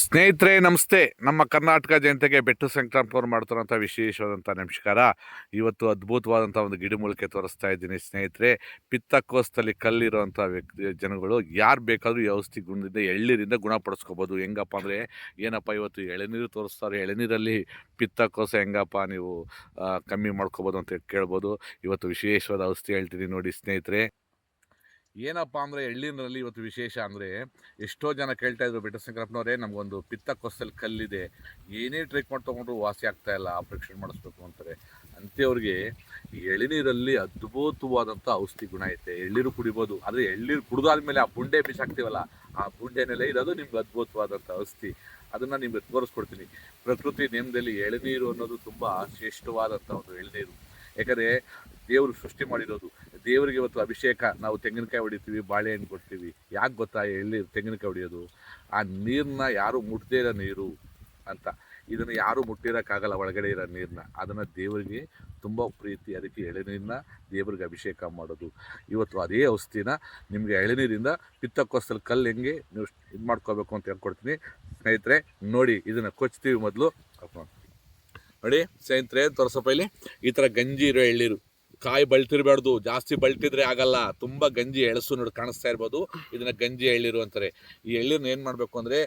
ಸ್ನೇಹಿತರೆ, ನಮಸ್ತೆ. ನಮ್ಮ ಕರ್ನಾಟಕ ಜನತೆಗೆ ಬೆಟ್ಟು ಸಂಕ್ರಾಂತವ್ರು ಮಾಡ್ತಾರಂಥ ವಿಶೇಷವಾದಂಥ ನಮಸ್ಕಾರ. ಇವತ್ತು ಅದ್ಭುತವಾದಂಥ ಒಂದು ಗಿಡಮೂಲಿಕೆ ತೋರಿಸ್ತಾ ಇದ್ದೀನಿ ಸ್ನೇಹಿತರೆ. ಪಿತ್ತಕೋಸ್ತಲ್ಲಿ ಕಲ್ಲಿರುವಂಥ ವ್ಯಕ್ತಿ, ಜನಗಳು ಯಾರು ಬೇಕಾದರೂ ಈ ಔಷಧಿ ಗುಣದಿಂದ ಎಳ್ನೀರಿಂದ ಗುಣಪಡಿಸ್ಕೋಬೋದು ಹೆಂಗಪ್ಪ ಅಂದರೆ, ಏನಪ್ಪ ಇವತ್ತು ಎಳೆನೀರು ತೋರಿಸ್ತಾರೆ. ಎಳೆನೀರಲ್ಲಿ ಪಿತ್ತಕೋಸ ಹೆಂಗಪ್ಪ ನೀವು ಕಮ್ಮಿ ಮಾಡ್ಕೋಬೋದು ಅಂತ ಕೇಳ್ಬೋದು ಇವತ್ತು ವಿಶೇಷವಾದ ಔಷಧಿ ಹೇಳ್ತೀನಿ ನೋಡಿ ಸ್ನೇಹಿತರೆ. ಏನಪ್ಪ ಅಂದರೆ ಎಳ್ಳಿನಲ್ಲಿ ಇವತ್ತು ವಿಶೇಷ ಅಂದರೆ ಎಷ್ಟೋ ಜನ ಕೇಳ್ತಾ ಇದ್ರು ಬೆಟ್ಟ ಸಂಕ್ರಪ್ಪನವರೇ ನಮಗೊಂದು ಪಿತ್ತಕೋಸ್ತಲ್ಲಿ ಕಲ್ಲಿದೆ. ಏನೇ ಟ್ರೀಟ್ಮೆಂಟ್ ತೊಗೊಂಡ್ರು ವಾಸಿ ಆಗ್ತಾ ಇಲ್ಲ, ಆಪ್ರೇಷನ್ ಮಾಡಿಸ್ಬೇಕು ಅಂತಾರೆ. ಅಂಥವ್ರಿಗೆ ಎಳ್ಳಿನೀರಲ್ಲಿ ಅದ್ಭುತವಾದಂಥ ಔಷಧಿ ಗುಣ ಐತೆ. ಎಳ್ನೀರು ಕುಡಿಬೋದು. ಆದರೆ ಎಳ್ನೀರು ಕುಡಿದಾದ್ಮೇಲೆ ಆ ಬುಂಡೆ ಬಿಸಾಕ್ತೀವಲ್ಲ, ಆ ಬುಂಡೆನೆಲ್ಲ ಇರೋದು ನಿಮ್ಗೆ ಅದ್ಭುತವಾದಂಥ ಔಷಧಿ. ಅದನ್ನು ನಿಮಗೆ ತೋರಿಸ್ಕೊಡ್ತೀನಿ. ಪ್ರಕೃತಿ ನೇಮದಲ್ಲಿ ಎಳನೀರು ಅನ್ನೋದು ತುಂಬ ಶ್ರೇಷ್ಠವಾದಂಥ ಒಂದು ಎಳನೀರು. ಯಾಕಂದರೆ ದೇವರು ಸೃಷ್ಟಿ ಮಾಡಿರೋದು. ದೇವರಿಗೆ ಇವತ್ತು ಅಭಿಷೇಕ, ನಾವು ತೆಂಗಿನಕಾಯಿ ಹೊಡಿತೀವಿ, ಬಾಳೆಹಣ್ಣು ಕೊಡ್ತೀವಿ. ಯಾಕೆ ಗೊತ್ತಾ? ಎಳ್ಳಿ ತೆಂಗಿನಕಾಯಿ ಹೊಡೆಯೋದು? ಆ ನೀರನ್ನ ಯಾರು ಮುಟ್ಟದೇ ಇರೋ ನೀರು ಅಂತ. ಇದನ್ನು ಯಾರು ಮುಟ್ಟಿರೋಕ್ಕಾಗಲ್ಲ, ಒಳಗಡೆ ಇರೋ ನೀರನ್ನ ಅದನ್ನು ದೇವರಿಗೆ ತುಂಬ ಪ್ರೀತಿ, ಅದಕ್ಕೆ ಎಳೆನೀರನ್ನ ದೇವರಿಗೆ ಅಭಿಷೇಕ ಮಾಡೋದು. ಇವತ್ತು ಅದೇ ಔಷಧಿನ ನಿಮಗೆ ಎಳೆನೀರಿಂದ ಪಿತ್ತಕ್ಕೋಸ್ತಲ್ಲಿ ಕಲ್ಲು ಹೆಂಗೆ ನೀವು ಇದು ಮಾಡ್ಕೋಬೇಕು ಅಂತ ಹೇಳ್ಕೊಡ್ತೀನಿ. ಸ್ನೇಹಿತರೆ, ನೋಡಿ, ಇದನ್ನು ಕೊಚ್ತೀವಿ ಮೊದಲು. ನೋಡಿ, ಸ್ನೇಹಿತರೆ, ತೋರಿಸಪ್ಪ ಇಲ್ಲಿ. ಈ ಥರ ಗಂಜಿ ಇರೋ ಎಳ್ಳೀರು ಕಾಯಿ ಬಳ್ತಿರ್ಬಾರ್ದು ಜಾಸ್ತಿ ಬಳ್ತಿದ್ರೆ ಆಗಲ್ಲ. ತುಂಬ ಗಂಜಿ ಎಳಸು ನೋಡಿ ಕಾಣಿಸ್ತಾ ಇರ್ಬೋದು. ಇದನ್ನ ಗಂಜಿ ಎಳ್ಳಿರು ಅಂತಾರೆ ಈ ಎಳ್ಳೀರನ್ನ ಏನು ಮಾಡಬೇಕು ಅಂದರೆ,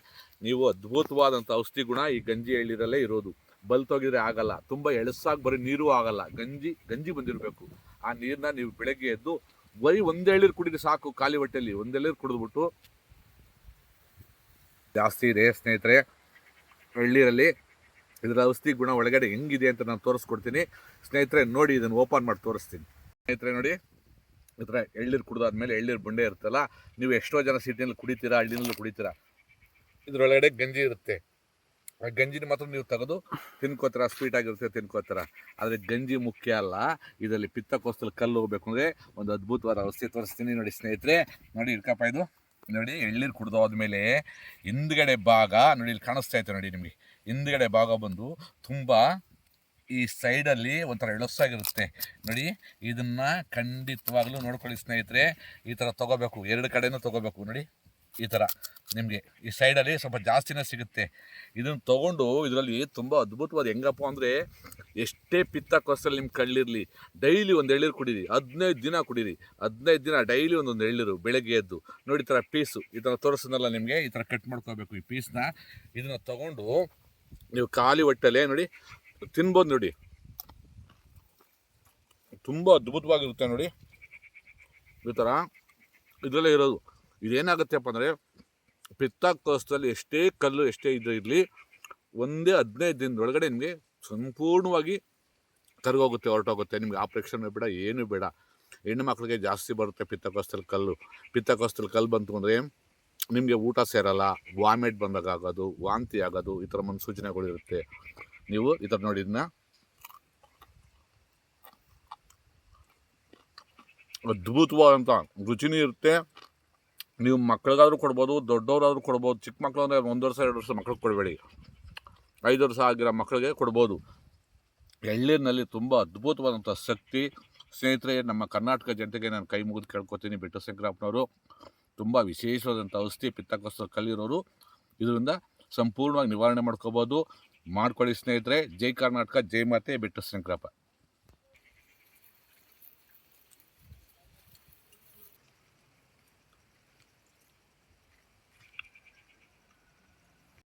ನೀವು ಅದ್ಭುತವಾದಂಥ ಔಷಧಿ ಗುಣ ಈ ಗಂಜಿ ಎಳ್ಳಿರಲ್ಲೇ ಇರೋದು. ಬಲ್ತೋಗಿದ್ರೆ ಆಗಲ್ಲ. ತುಂಬ ಎಳಸಾಗಿ ಬರೀ ನೀರು ಆಗಲ್ಲ. ಗಂಜಿ ಗಂಜಿ ಬಂದಿರಬೇಕು. ಆ ನೀರನ್ನ ನೀವು ಬೆಳಗ್ಗೆ ಎದ್ದು ಬರೀ ಒಂದು ಎಳ್ಳೀರು ಕುಡಿದ್ರೆ ಸಾಕು ಖಾಲಿ ಹೊಟ್ಟೆಯಲ್ಲಿ ಒಂದು ಕುಡಿದ್ಬಿಟ್ಟು ಜಾಸ್ತಿ ಇದೆ ಸ್ನೇಹಿತರೆ. ಎಳ್ಳೀರಲ್ಲಿ ಇದರ ಔಷಧಿ ಗುಣ ಒಳಗಡೆ ಹೆಂಗಿದೆ ಅಂತ ನಾನು ತೋರಿಸ್ಕೊಡ್ತೀನಿ. ಸ್ನೇಹಿತರೆ, ನೋಡಿ ಇದನ್ನು ಓಪನ್ ಮಾಡಿ ತೋರಿಸ್ತೀನಿ. ಸ್ನೇಹಿತರೆ, ನೋಡಿ. ಈ ಥರ ಎಳ್ಳೀರು ಕುಡ್ದಾದ್ಮೇಲೆ ಎಳ್ಳೀರು ಬಂಡೆ ಇರುತ್ತಲ್ಲ, ನೀವು ಎಷ್ಟೋ ಜನ ಸಿಟಿನಲ್ಲಿ ಕುಡಿತೀರಾ, ಹಳ್ಳಿನಲ್ಲಿ ಕುಡಿತೀರಾ, ಇದರೊಳಗಡೆ ಗಂಜಿ ಇರುತ್ತೆ. ಆ ಗಂಜಿನ ಮಾತ್ರ ನೀವು ತೆಗೆದು ತಿನ್ಕೋತೀರ, ಸ್ವೀಟ್ ಆಗಿರುತ್ತೆ ತಿನ್ಕೋತೀರ. ಆದರೆ ಗಂಜಿ ಮುಖ್ಯ ಅಲ್ಲ, ಇದರಲ್ಲಿ ಪಿತ್ತಕೋಸ್ತಲ್ಲಿ ಕಲ್ಲು ಹೋಗ್ಬೇಕು ಅಂದರೆ ಒಂದು ಅದ್ಭುತವಾದ ಔಷಧಿ ತೋರಿಸ್ತೀನಿ ನೋಡಿ ಸ್ನೇಹಿತರೆ. ನೋಡಿ ಇರ್ಕಪ್ಪ ಇದು. ನೋಡಿ ಎಳ್ಳೀರು ಕುಡ್ದಾದ್ಮೇಲೆ ಹಿಂದ್ಗಡೆ ಭಾಗ, ನೋಡಿ ಇಲ್ಲಿ ಕಾಣಿಸ್ತಾ ಇತ್ತು ನೋಡಿ ನಿಮಗೆ. ಹಿಂದ್ಗಡೆ ಭಾಗ ಬಂದು ತುಂಬ ಈ ಸೈಡಲ್ಲಿ ಒಂಥರ ಎಳಸಾಗಿರುತ್ತೆ. ನೋಡಿ, ಇದನ್ನು ಖಂಡಿತವಾಗ್ಲೂ ನೋಡ್ಕೊಳ್ಳಿ ಸ್ನೇಹಿತರೆ. ಈ ಥರ ತೊಗೋಬೇಕು. ಎರಡು ಕಡೆನೂ ತೊಗೋಬೇಕು. ನೋಡಿ, ಈ ಥರ ನಿಮಗೆ. ಈ ಸೈಡಲ್ಲಿ ಸ್ವಲ್ಪ ಜಾಸ್ತಿನೇ ಸಿಗುತ್ತೆ. ಇದನ್ನು ತೊಗೊಂಡು ಇದರಲ್ಲಿ ತುಂಬ ಅದ್ಭುತವಾದ ಹೆಂಗಪ್ಪ ಅಂದರೆ ಎಷ್ಟೇ ಪಿತ್ತ ಕೊಸಲ್ಲಿ ನಿಮ್ಮ ಕಳ್ಳಿರಲಿ, ಡೈಲಿ ಒಂದು ಎಳ್ಳಿರು ಕುಡೀರಿ. ಹದಿನೈದು ದಿನ ಕುಡೀರಿ. ಹದಿನೈದು ದಿನ ಡೈಲಿ ಒಂದೊಂದು ಎಳ್ಳಿರು ಬೆಳಗ್ಗೆ ಎದ್ದು. ನೋಡಿ, ಈ ಥರ ಪೀಸು ಈ ಥರ ತೋರಿಸೋದಲ್ಲ ನಿಮಗೆ? ಈ ಥರ ಕಟ್ ಮಾಡ್ಕೋಬೇಕು ಈ ಪೀಸ್ನ. ಇದನ್ನು ತೊಗೊಂಡು ನೀವು ಖಾಲಿ ಹೊಟ್ಟೆಲೆ ನೋಡಿ, ತಿನ್ಬೋದು ನೋಡಿ. ತುಂಬ ಅದ್ಭುತವಾಗಿರುತ್ತೆ ನೋಡಿ. ಈ ಥರ ಇದರಲ್ಲೇ ಇರೋದು. ಇದೇನಾಗುತ್ತೆಪ್ಪ ಅಂದರೆ ಪಿತ್ತಾಕೋಸ್ತದಲ್ಲಿ ಎಷ್ಟೇ ಕಲ್ಲು ಎಷ್ಟೇ ಇದು ಇರಲಿ, ಒಂದೇ ಹದಿನೈದು ದಿನದೊಳಗಡೆ ನಿಮಗೆ ಸಂಪೂರ್ಣವಾಗಿ ಕರಗೋಗುತ್ತೆ, ಹೊರಟೋಗುತ್ತೆ. ನಿಮ್ಗೆ ಆಪ್ರೇಷನ್ ಬೇಡ, ಏನೂ ಬೇಡ. ಹೆಣ್ಣು ಮಕ್ಕಳಿಗೆ ಜಾಸ್ತಿ ಬರುತ್ತೆ ಪಿತ್ತಕೋಸ್ತಲ್ಲಿ ಕಲ್ಲು. ಪಿತ್ತಕೋಸ್ತಲ್ಲಿ ಕಲ್ಲು ಬಂತು ಅಂದರೆ ನಿಮಗೆ ಊಟ ಸೇರಲ್ಲ ವಾಮಿಟ್ ಬಂದಾಗ ಆಗೋದು ವಾಂತಿ ಆಗೋದು ಈ ಥರ ಮುನ್ಸೂಚನೆಗಳು ಇರುತ್ತೆ. ನೀವು ಈ ಥರ ನೋಡಿ ಅದ್ಭುತವಾದಂಥ ರುಚಿನೂ ಇರುತ್ತೆ. ನೀವು ಮಕ್ಳಿಗಾದ್ರೂ ಕೊಡ್ಬೋದು, ದೊಡ್ಡವರಾದರೂ ಕೊಡ್ಬೋದು, ಚಿಕ್ಕ ಮಕ್ಕಳು ಅಂದರೆ ಒಂದು ವರ್ಷ, ಎರಡು ವರ್ಷ ಮಕ್ಳಿಗೆ ಕೊಡಬೇಡಿ. ಐದು ವರ್ಷ ಆಗಿರೋ ಮಕ್ಕಳಿಗೆ ಕೊಡ್ಬೋದು. ಎಳ್ಳೀರಿನಲ್ಲಿ ತುಂಬ ಅದ್ಭುತವಾದಂಥ ಶಕ್ತಿ, ಸ್ನೇಹಿತರೆ, ನಮ್ಮ ಕರ್ನಾಟಕ ಜನತೆಗೆ ನಾನು ಕೈ ಮುಗಿದು ಕೇಳ್ಕೊತೀನಿ ಬಿಟ್ಟು ಶಂಕರಪ್ಪನವರು ತುಂಬ ವಿಶೇಷವಾದಂಥ ಔಷಧಿ ಪಿತ್ತಕೋಸ್ಕರ ಕಲ್ಲಿರೋರು ಇದರಿಂದ ಸಂಪೂರ್ಣವಾಗಿ ನಿವಾರಣೆ ಮಾಡ್ಕೋಬೋದು. ಮಾಡ್ಕೊಳ್ಳಿ ಸ್ನೇಹಿತರೆ. ಜೈ ಕರ್ನಾಟಕ, ಜೈ ಮಾತೆ, ಬಿಟ್ಟು ಶಂಕರಪ್ಪ.